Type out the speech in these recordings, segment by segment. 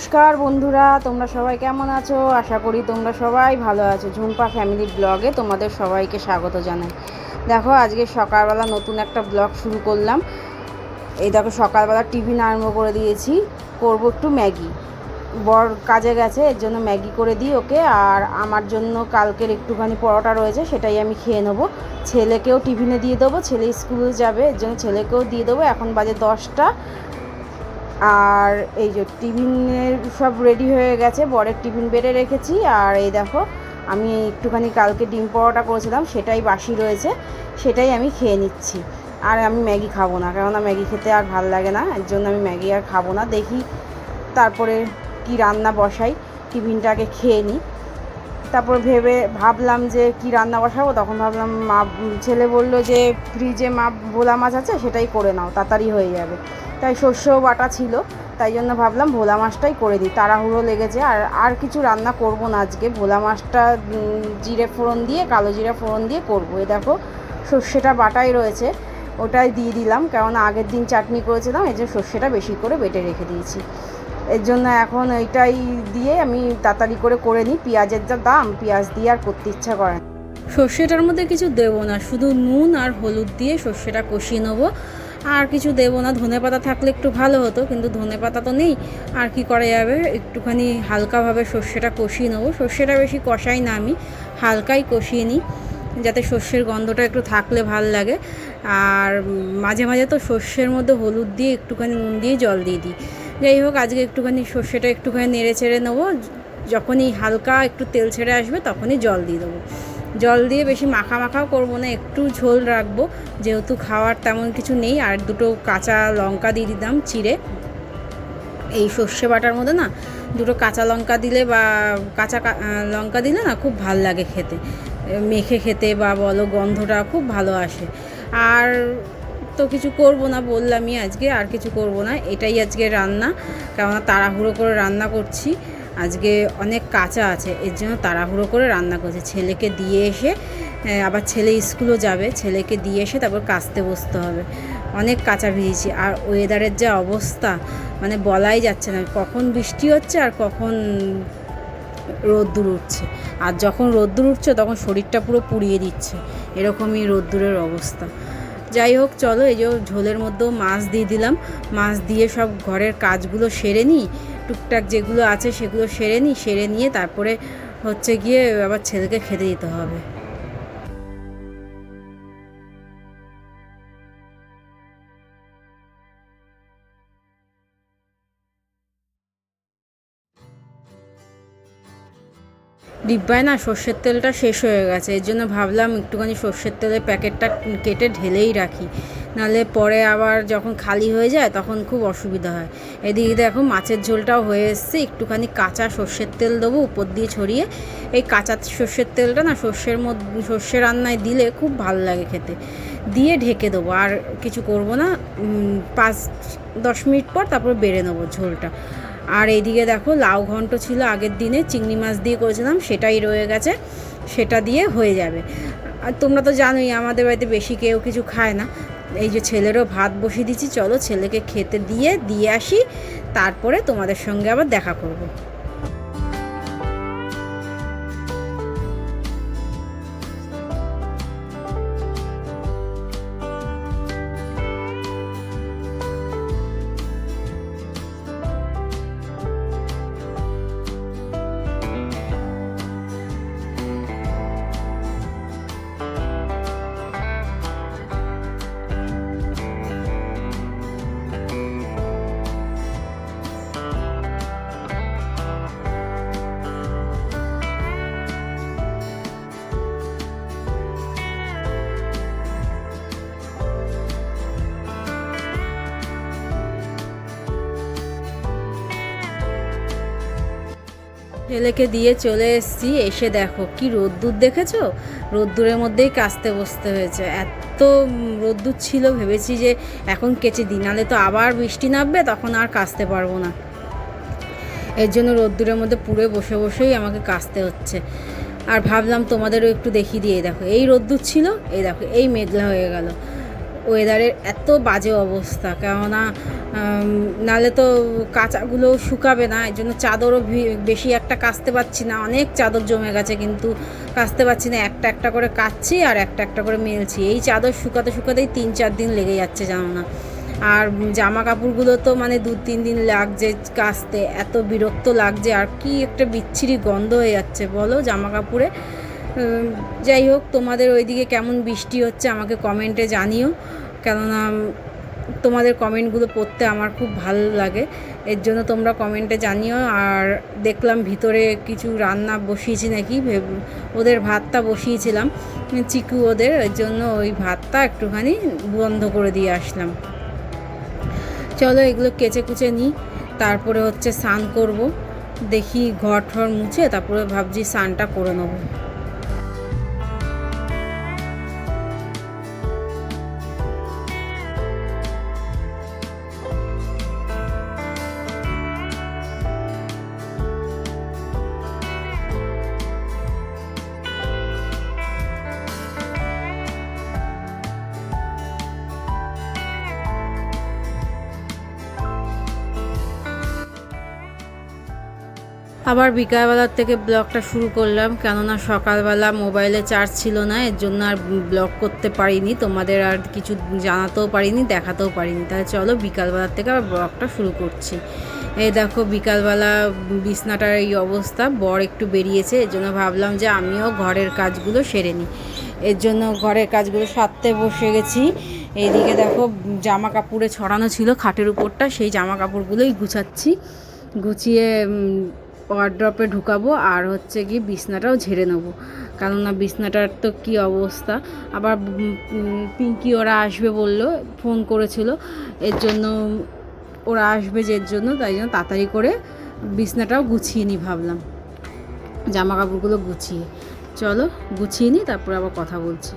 নমস্কার বন্ধুরা, তোমরা সবাই কেমন আছো? আশা করি তোমরা সবাই ভালো আছো। ঝুম্পা ফ্যামিলি ব্লগে তোমাদের সবাইকে স্বাগত জানাই। দেখো, আজকে সকালবেলা নতুন একটা ব্লগ শুরু করলাম। এই দেখো, সকালবেলা টিফিন আরম্ভ করে দিয়েছি। করব একটু ম্যাগি। বর কাজে গেছে, এর জন্য ম্যাগি করে দিই ওকে। আর আমার জন্য কালকের একটুখানি পরোটা রয়েছে, সেটাই আমি খেয়ে নেব। ছেলেকেও টিফিনে দিয়ে দেবো, ছেলে স্কুলে যাবে, এর জন্য ছেলেকেও দিয়ে দেবো। এখন বাজে দশটা। আর এই যে টিফিনের সব রেডি হয়ে গেছে, বরের টিফিন বেড়ে রেখেছি। আর এই দেখো, আমি একটুখানি কালকে ডিম পরোটা করেছিলাম, সেটাই বাসি রয়েছে, সেটাই আমি খেয়ে নিচ্ছি। আর আমি ম্যাগি খাব না, কেননা ম্যাগি খেতে আর ভালো লাগে না, এর জন্য আমি ম্যাগি আর খাব না। দেখি তারপরে কি রান্না বসাই, টিফিনটাকে খেয়ে নিই। তারপর ভেবে ভাবলাম যে কি রান্না বসাবো, তখন ভাবলাম মা, ছেলে বলল যে ফ্রিজে মা ভোলা মাছ আছে সেটাই করে নাও, তাড়াতাড়ি হয়ে যাবে। তাই শস্যও বাটা ছিল, তাই জন্য ভাবলাম ভোলা মাছটাই করে দিই, তাড়াহুড়ো লেগেছে। আর আর কিছু রান্না করব না আজকে, ভোলা মাছটা জিরে ফোড়ন দিয়ে, কালো জিরে ফোড়ন দিয়ে করব। এ দেখো, সর্ষেটা বাটাই রয়েছে, ওটাই দিয়ে দিলাম কেননা আগের দিন চাটনি করেছিলাম, এই যে সর্ষেটা বেশি করে বেটে রেখে দিয়েছি। এর জন্য এখন এইটাই দিয়ে আমি তাড়াতাড়ি করে করে নিই। পেঁয়াজের যা দাম, পেঁয়াজ দিয়ে আর করতে ইচ্ছা করে না। সর্ষেটার মধ্যে কিছু দেবো না, শুধু নুন আর হলুদ দিয়ে সর্ষেটা কষিয়ে নেব। আর কিছু দেবো না, ধনে পাতা থাকলে একটু ভালো হতো, কিন্তু ধনে পাতা তো নেই। আর কি করা যাবে? একটুখানি হালকাভাবে সর্ষেটা কষিয়ে নেব। সর্ষেটা বেশি কষাই না আমি, হালকাই কষিয়ে নিই, যাতে সর্ষের গন্ধটা একটু থাকলে ভালো লাগে। আর মাঝে মাঝে তো সর্ষের মধ্যে হলুদ দিয়ে একটুখানি নুন দিয়ে জল দিয়ে দিই। যাই হোক, আজকে একটুখানি সর্ষেটা একটুখানি নেড়ে ছেড়ে নেব। যখনই হালকা একটু তেল ছেড়ে আসবে, তখনই জল দিয়ে দেবো। জল দিয়ে বেশি মাখা মাখাও করব না, একটু ঝোল রাখব। যেহেতু খাওয়ার তেমন কিছু নেই, আর দুটো কাঁচা লঙ্কা দিয়ে দিতাম চিড়ে। এই সর্ষে বাটার মধ্যে না, দুটো কাঁচা লঙ্কা দিলে বা কাঁচা লঙ্কা দিলে না খুব ভালো লাগে খেতে। মেখে খেতে বা বলো গন্ধটা খুব ভালো আসে। আর তো কিছু করব না বললামই আজকে, আর কিছু করব না। এটাই আজকে রান্না, কেননা তাড়াহুড়ো করে রান্না করছি। আজকে অনেক কাঁচা আছে, এর জন্য তাড়াহুড়ো করে রান্না করছি। ছেলেকে দিয়ে এসে আবার ছেলে স্কুলও যাবে, ছেলেকে দিয়ে এসে তারপর কাচতে বসতে হবে। অনেক কাঁচা ভিজেছি, আর ওয়েদারের যা অবস্থা মানে বলাই যাচ্ছে না। কখন বৃষ্টি হচ্ছে আর কখন রোদ্দুর উঠছে। আর যখন রোদ্দুর উঠছে, তখন শরীরটা পুরো পুড়িয়ে দিচ্ছে। এরকমই রোদ্দুরের অবস্থা। যাই হোক, চলো এই যে ঝোলের মধ্যেও মাছ দিয়ে দিলাম। মাছ দিয়ে সব ঘরের কাজগুলো সেরে নিই। টুকটাক যেগুলো আছে সেগুলো সেরে নিই, সেরে নিয়ে তারপরে হচ্ছে গিয়ে আবার ছেলেকে খেতে দিতে হবে। ডিব্বায় না সর্ষের তেলটা শেষ হয়ে গেছে। এর জন্য ভাবলাম একটুখানি সর্ষের তেলের প্যাকেটটা কেটে ঢেলেই রাখি। নাহলে পরে আবার যখন খালি হয়ে যায় তখন খুব অসুবিধা হয়। এদিকে দেখো মাছের ঝোলটাও হয়ে এসছে। একটুখানি কাঁচা সর্ষের তেল দেবো উপর দিয়ে ছড়িয়ে। এই কাঁচা সর্ষের তেলটা না সর্ষের মধ্যে সর্ষে রান্নায় দিলে খুব ভালো লাগে খেতে। দিয়ে ঢেকে দেবো। আর কিছু করব না। পাঁচ, দশ মিনিট পর তারপর বেড়ে নেব ঝোলটা। আর এইদিকে দেখো লাউ ঘন্ট ছিল আগের দিনে, চিংড়ি মাছ দিয়ে করেছিলাম, সেটাই রয়ে গেছে, সেটা দিয়ে হয়ে যাবে। আর তোমরা তো জানোই, আমাদের বাড়িতে বেশি কেউ কিছু খায় না। এই যে ছেলেরও ভাত বসিয়ে দিচ্ছি, চলো ছেলেকে খেতে দিয়ে দিয়ে আসি, তারপরে তোমাদের সঙ্গে আবার দেখা করব। ছেলেকে দিয়ে চলে এসেছি, এসে দেখো কি রোদ্দুর দেখেছ? রোদ্দুরের মধ্যেই কাচতে বসতে হয়েছে। এত রোদ্দুর ছিল, ভেবেছি যে এখন কেচে দিই নাহলে তো আবার বৃষ্টি নামবে, তখন আর কাচতে পারব না। এর জন্য রোদ্দুরের মধ্যে পুড়ে বসে বসেই আমাকে কাচতে হচ্ছে। আর ভাবলাম তোমাদেরও একটু দেখিয়ে দিয়ে দেখো, এই রোদ্দুর ছিল, এই দেখো, এই মেঘলা হয়ে গেল। ওয়েদারের এত বাজে অবস্থা। কেননা নালে তো কাঁচাগুলো শুকাবে না এই জন্য চাদরও বেশি একটা কাচতে পারছি না। অনেক চাদর জমে গেছে, কিন্তু কাচতে পারছি না। একটা একটা করে কাচ্ছি আর একটা একটা করে মেলছি। এই চাদর শুকাতে শুকাতেই তিন চার দিন লেগে যাচ্ছে জানো না আর জামা কাপড়গুলো তো মানে দু তিন দিন লাগছে কাচতে। এত বিরক্ত লাগছে, আর কি একটা বিচ্ছিরি গন্ধ হয়ে যাচ্ছে, বলো জামা কাপড়ে যাই হোক, তোমাদের ওইদিকে কেমন বৃষ্টি হচ্ছে আমাকে কমেন্টে জানিও। কেননা তোমাদের কমেন্টগুলো পড়তে আমার খুব ভালো লাগে। এর জন্য তোমরা কমেন্টে জানিও। আর দেখলাম ভিতরে কিছু রান্না বসিয়েছি নাকি ওদের ভাতটা বসিয়েছিলাম, চিকু ওদের। এর জন্য ওই ভাতটা একটুখানি বন্ধ করে দিয়ে আসলাম। চলো এগুলো কেচে কুচে নিই তারপরে হচ্ছে স্নান করব। দেখি ঘর ঠর মুছে, তারপরে ভাবছি স্নানটা করে নেব। আবার বিকালবেলার থেকে ব্লগটা শুরু করলাম, কেননা সকালবেলা মোবাইলে চার্জ ছিল না, এর জন্য আর ব্লগ করতে পারিনি। তোমাদের আর কিছু জানাতেও পারিনি, দেখাতেও পারিনি। তাহলে চলো বিকালবেলার থেকে আবার ব্লগটা শুরু করছি। এই দেখো, বিকালবেলা বিছনাটার এই অবস্থা, বর একটু বেরিয়েছে, এর জন্য ভাবলাম যে আমিও ঘরের কাজগুলো সেরে নিই। এর জন্য ঘরের কাজগুলো সারতে বসে গেছি। এইদিকে দেখো জামা কাপড়ে ছড়ানো ছিল খাটের উপরটা, সেই জামা কাপড়গুলোই গুছাচ্ছি। গুছিয়ে ওয়ার্ড্রপে ঢুকাবো আর হচ্ছে কি বিছনাটাও ঝেড়ে নেব। কেননা বিছনাটার তো কী অবস্থা? আবার পিঙ্কি ওরা আসবে বলল, ফোন করেছিল। এর জন্য ওরা আসবে যে জন্য, তাই জন্য তাড়াতাড়ি করে বিছনাটাও গুছিয়ে নিই ভাবলাম। জামা কাপড়গুলো গুছিয়ে। চলো, গুছিয়ে নিই তারপরে আবার কথা বলছি।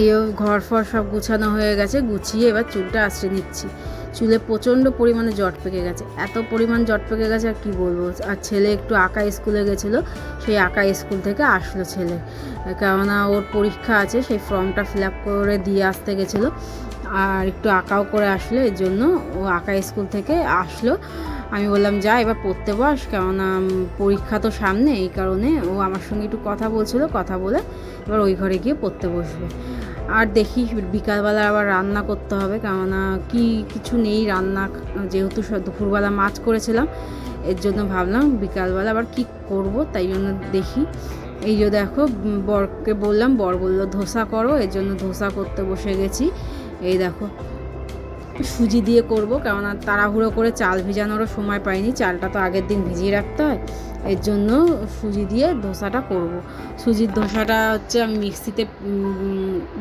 এই ঘর ফর সব গুছানো হয়ে গেছে, গুছিয়ে এবার চুলটা আশ্রে নিচ্ছি। চুলে প্রচণ্ড পরিমাণে জট পেকে গেছে। এত পরিমাণ জট পেকে গেছে, আর কি বলব? আর ছেলে একটু আঁকা স্কুলে গেছিল, সেই আঁকা স্কুল থেকে আসলো ছেলে। কেননা ওর পরীক্ষা আছে, সেই ফর্মটা ফিল আপ করে দিয়ে আসতে গেছিল। আর একটু আঁকাও করে আসলো, এর জন্য ও আঁকা স্কুল থেকে আসলো। আমি বললাম, যা, এবার পড়তে বস, কেননা পরীক্ষা তো সামনে, এই কারণে ও আমার সঙ্গে একটু কথা বলছিল, কথা বলে এবার ওই ঘরে গিয়ে পড়তে বসবে। আর দেখি বিকালবেলা আবার রান্না করতে হবে, কেননা কি কিছু নেই রান্না, যেহেতু দুপুরবেলা মাছ করেছিলাম, এর জন্য ভাবলাম বিকালবেলা আবার কি করব, তাই জন্য দেখি। এই যে দেখো বরকে বললাম, বর বলল, ধোসা করো। এর জন্য ধোসা করতে বসে গেছি। এই দেখো সুজি দিয়ে করব কেননা তাড়াহুড়ো করে চাল ভিজানোরও সময় পাইনি। চালটা তো আগের দিন ভিজিয়ে রাখতে হয়, এর জন্য সুজি দিয়ে ধোসাটা করব। সুজির ধোসাটা হচ্ছে আমি মিক্সিতে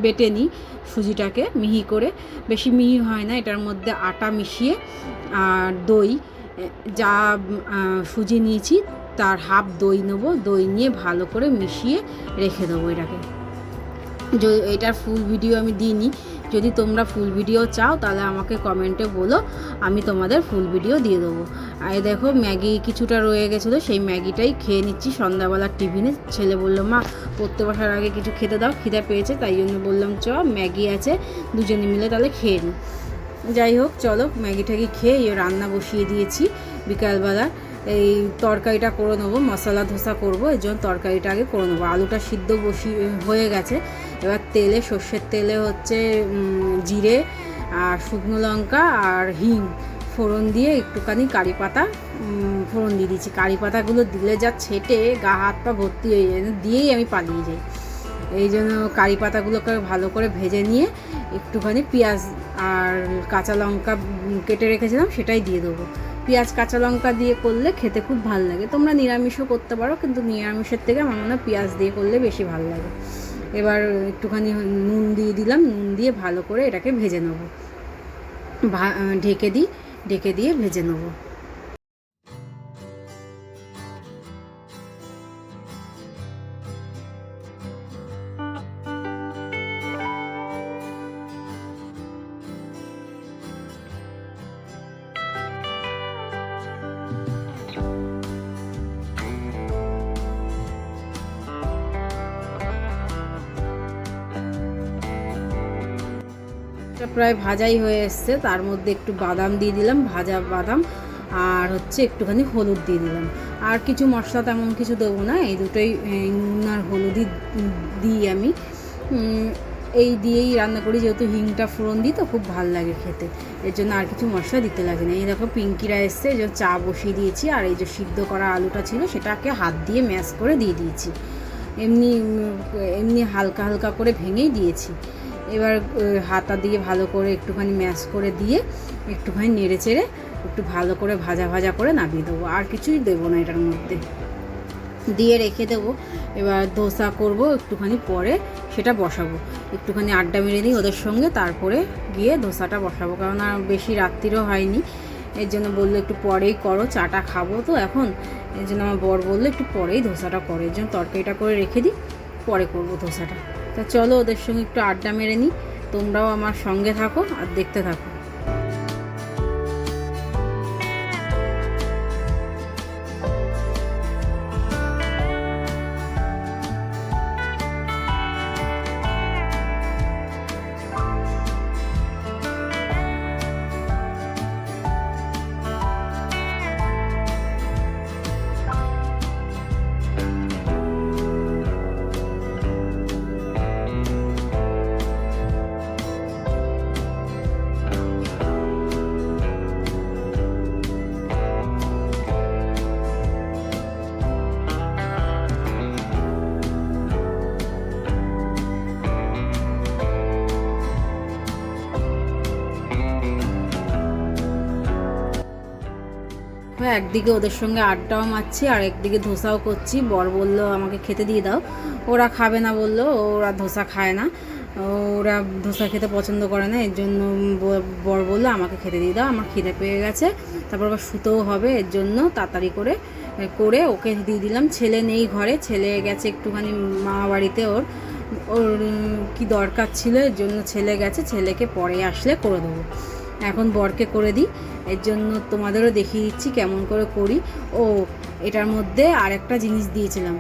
বেটে নিই সুজিটাকে মিহি করে। বেশি মিহি হয় না, এটার মধ্যে আটা মিশিয়ে আর দই যা সুজি নিয়েছি, তার হাফ দই নেব। দই নিয়ে ভালো করে মিশিয়ে রেখে দেবো এটাকে। এটার ফুল ভিডিও আমি দিইনি। যদি তোমরা ফুল ভিডিও চাও, তাহলে আমাকে কমেন্টে বলো, আমি তোমাদের ফুল ভিডিও দিয়ে দেবো। আর দেখো, ম্যাগি কিছুটা রয়ে গেছিল, সেই ম্যাগিটাই খেয়ে নিচ্ছি। সন্ধ্যাবেলার টিফিনে ছেলে বলল, মা, পড়তে বসার আগে কিছু খেতে দাও, খিদে পেয়েছে, তাই জন্য বললাম, চ, ম্যাগি আছে, দুজনে মিলে তাহলে খেয়ে নিই যাই হোক, চলো, ম্যাগি ট্যাগি খেয়ে রান্না বসিয়ে দিয়েছি বিকালবেলা। এই তরকারিটা করে নেব, মশলা ধোসা করব এই জন্য তরকারিটা আগে করে নেব। আলুটা সিদ্ধ বসি হয়ে গেছে। এবার তেলে সর্ষের তেলে হচ্ছে জিরে আর শুকনো লঙ্কা আর হিং ফোড়ন দিয়ে একটুখানি কারি পাতা ফোড়ন দিয়ে দিচ্ছি কারি পাতাগুলো দিলে যা ছেটে গা হাত পা ভর্তি হয়ে যায়, দিয়েই আমি পালিয়ে যাই। এই জন্য কারি পাতাগুলোকে ভালো করে ভেজে নিয়ে একটুখানি পেঁয়াজ আর কাঁচা লঙ্কা কেটে রেখেছিলাম, সেটাই দিয়ে দেবো। পেঁয়াজ, কাঁচা লঙ্কা দিয়ে করলে খেতে খুব ভালো লাগে। তোমরা নিরামিষও করতে পারো, কিন্তু নিরামিষের থেকে আমার মনে হয় পেঁয়াজ দিয়ে করলে বেশি ভালো লাগে। এবার একটুখানি নুন দিয়ে দিলাম, নুন দিয়ে ভালো করে এটাকে ভেজে নেব। ঢেকে দিই, ঢেকে দিয়ে ভেজে নেব। এটা প্রায় ভাজাই হয়ে এসছে। তার মধ্যে একটু বাদাম দিয়ে দিলাম, ভাজা বাদাম, আর হচ্ছে একটুখানি হলুদ দিয়ে দিলাম। আর কিছু মশলা তেমন কিছু দেবো না, এই দুটোই নুন আর হলুদই দিই আমি। এই দিয়েই রান্না করি, যেহেতু হিংটা ফোড়ন দিই, তো খুব ভালো লাগে খেতে। এর জন্য আর কিছু মশলা দিতে লাগে না। এই দেখো পিঙ্কিরা এসছে, এই চা বসিয়ে দিয়েছি, আর এই যে সিদ্ধ করা আলুটা ছিল, সেটাকে হাত দিয়ে ম্যাশ করে দিয়ে দিয়েছি। এমনি এমনি হালকা হালকা করে ভেঙেই দিয়েছি। এবার হাতা দিয়ে ভালো করে একটুখানি ম্যাশ করে দিয়ে একটুখানি নেড়ে চেড়ে একটু ভালো করে ভাজা ভাজা করে নামিয়ে দেবো। আর কিছুই দেবো না এটার মধ্যে। দিয়ে রেখে দেবো। এবার ধোসা করব একটুখানি পরে, সেটা বসাবো। একটুখানি আড্ডা মেরে দিই ওদের সঙ্গে, তারপরে গিয়ে ধোসাটা বসাবো। কারণ আর বেশি রাত্রিরও হয়নি। এর জন্য বলল একটু পরেই করো, চাটা খাব তো এখন। এর জন্য আমার বর বলল একটু পরেই ধোসাটা করো। এর জন্য তরকারিটা করে রেখে দিই, পরে করব ধোসাটা। তা চলো ওদের সঙ্গে একটু আড্ডা মেরে নিই তোমরাও আমার সঙ্গে থাকো আর দেখতে থাকো। একদিকে ওদের সঙ্গে আড্ডাও মারছি, আর একদিকে ধোসাও করছি। বর বলল, আমাকে খেতে দিয়ে দাও। ওরা খাবে না বলল, ওরা ধোসা খায় না। ওরা ধোসা খেতে পছন্দ করে না, এর জন্য বর বলল, আমাকে খেতে দিয়ে দাও, আমার খিদে পেয়ে গেছে। তারপর আবার শুতেও হবে, এর জন্য তাড়াতাড়ি করে করে ওকে দিয়ে দিলাম। ছেলে নেই ঘরে, ছেলে গেছে একটুখানি মা বাড়িতে ওর। ওর কি দরকার ছিল, এর জন্য ছেলে গেছে, ছেলেকে পরে আসলে করে দেবো। এখন বরকে করে দিই। এর জন্য তোমাদেরও দেখিয়ে দিচ্ছি কেমন করে করি। ও, এটার মধ্যে আর একটা জিনিস দিয়েছিলাম।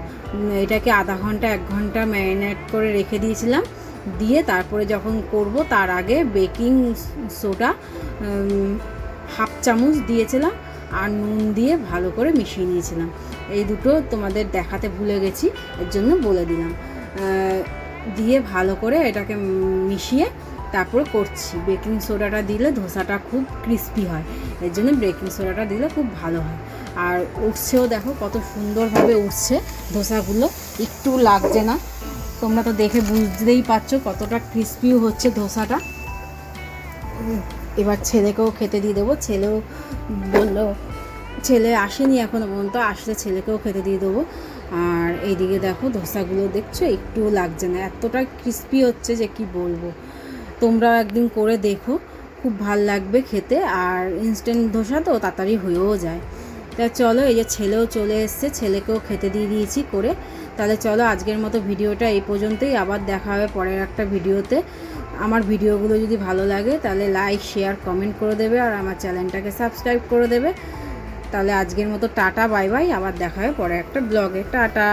এটাকে আধা ঘণ্টা, এক ঘণ্টা ম্যারিনেট করে রেখে দিয়েছিলাম। দিয়ে তারপরে যখন করব, তার আগে বেকিং সোডা হাফ চামচ দিয়েছিলাম আর নুন দিয়ে ভালো করে মিশিয়ে নিয়েছিলাম। এই দুটো তোমাদের দেখাতে ভুলে গেছি, এর জন্য বলে দিলাম। দিয়ে ভালো করে এটাকে মিশিয়ে তারপরে করছি। বেকিং সোডাটা দিলে ধোসাটা খুব ক্রিস্পি হয়। এর জন্য বেকিং সোডাটা দিলে খুব ভালো হয়। আর উঠছেও দেখো কত সুন্দরভাবে উঠছে ধোসাগুলো। একটু লাগছে না। তোমরা তো দেখে বুঝতেই পারছ কতটা ক্রিস্পিও হচ্ছে ধোসাটা। এবার ছেলেকেও খেতে দিয়ে দেবো। ছেলেও বলল, ছেলে আসেনি এখনও পর্যন্ত, আসলে ছেলেকেও খেতে দিয়ে দেবো। আর এইদিকে দেখো ধোসাগুলো দেখছ, একটুও লাগছে না। এতটা ক্রিস্পি হচ্ছে যে কি বলব। তোমরা একদিন করে দেখো, খুব ভালো লাগবে খেতে আর ইনস্ট্যান্ট ধোসা তো তাড়াতাড়ি হয়েও যায়। তা চলো, এই যে ছেলেও চলে এসছে, ছেলেকেও খেতে দিয়ে দিয়েছি করে। তাহলে চলো, আজকের মতো ভিডিওটা এই পর্যন্তই, আবার দেখা হবে পরের একটা ভিডিওতে। আমার ভিডিওগুলো যদি ভালো লাগে, তাহলে লাইক শেয়ার কমেন্ট করে দেবে আর আমার চ্যানেলটাকে সাবস্ক্রাইব করে দেবে। তাহলে আজকের মতো টাটা বাই বাই আবার দেখা হবে পরে একটা ব্লগে টাটা!